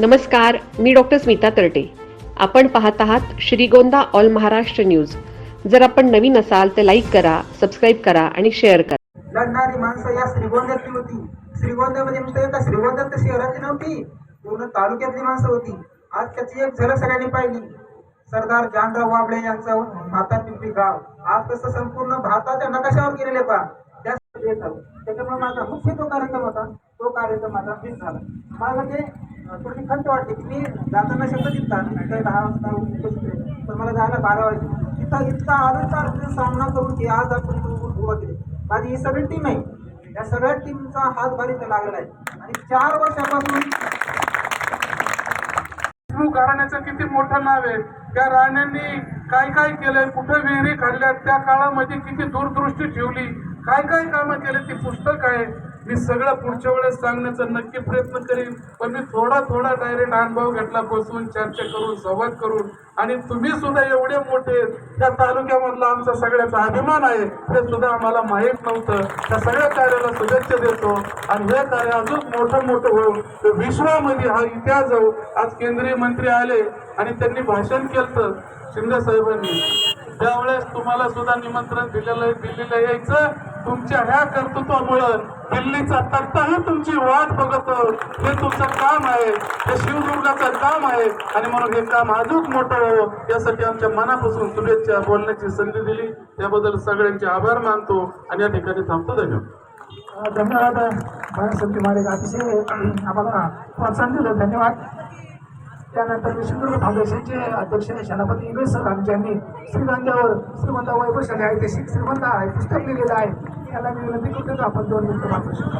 नमस्कार मी डॉक्टर स्मिता तरटे. आपण पाहत आहात श्रीगोंदा ऑल महाराष्ट्र न्यूज. जर आपण नवीन असाल तर लाईक करा सबस्क्राईब करा आणि शेअर करा. लढणारी माणसं या श्रीगोंद्यातली होती. श्रीगोंद्यामध्ये नुसतं का श्रीगोंद्यात तर शहराची नव्हती. पूर्ण तालुक्यातली माणसं होती. आज त्याची एक झलक सगळ्यांनी पाहिली. सरदार जानराव वाबळे यांचं भाता पिंपरी गाव. आज कसं संपूर्ण भारताच्या नकाशावर गेलेले पहा. त्या त्याच्यामुळे माझा मुख्य तो कार्यक्रम होता. तो कार्यक्रम माझा मिस झाला. मला ते खंत वाटते की मी जाताना शब्द दिसता तिथे दहा वाजता पण मला जायला बारा वाजले. तिथं इतका आदरचा सामना करून की आज आपण उभा केली. माझी ही सगळी टीम आहे. या सगळ्या टीमचा हातभार इथं लागलेला आहे. आणि चार वर्षापासून घराण्याचं किती मोठं नाव आहे. त्या राण्यांनी काय काय केलंय कुठं विहिरी काढल्या त्या काळामध्ये किती दूरदृष्टी ठेवली काय काय कामं केले ते पुस्तक आहे मी सगळं पुढच्या वेळेस सांगण्याचा नक्की प्रयत्न करीन. पण मी थोडा थोडा डायरेक्ट अनुभव घेतला बसून चर्चा करून संवाद करून. आणि तुम्ही सुद्धा एवढे मोठे त्या तालुक्यामधला आमचा सगळ्याचा अभिमान आहे. ते सुद्धा आम्हाला माहीत नव्हतं. त्या सगळ्या कार्याला शुभेच्छा देतो. आणि हे कार्य अजून मोठं मोठं होऊन विश्वामध्ये हा इतिहास जाऊ आज केंद्रीय मंत्री आले आणि त्यांनी भाषण केलं शिंदे साहेबांनी. त्यावेळेस तुम्हाला सुद्धा निमंत्रण दिलेलं आहे दिल्लीला यायचं. तुमच्या ह्या कर्तृत्वामुळं दिल्लीचा तख्ताही तुमची वाट बघतो हे तुमचं काम आहे. हे शिवदुर्गाचं काम आहे. आणि म्हणून हे काम अजून मोठं हो यासाठी आमच्या मनापासून शुभेच्छा बोलण्याची संधी दिली. त्याबद्दल सगळ्यांचे आभार मानतो आणि या ठिकाणी थांबतो. धन्यवाद. धन्यवाद बाळासाहेब मारे अतिशय आम्हाला प्रोत्साहन दिलं. धन्यवाद. त्यानंतर विष्णुदुर्ग फाउंडेशनचे अध्यक्ष सेनापती इंग्रज सर यांनी श्रीगंधावर श्रीमंत वैभवशाली आहे ते श्रीमंत आहे. पुस्तक लिहिलेलं आहे. त्याला मी विनंती करतो की आपण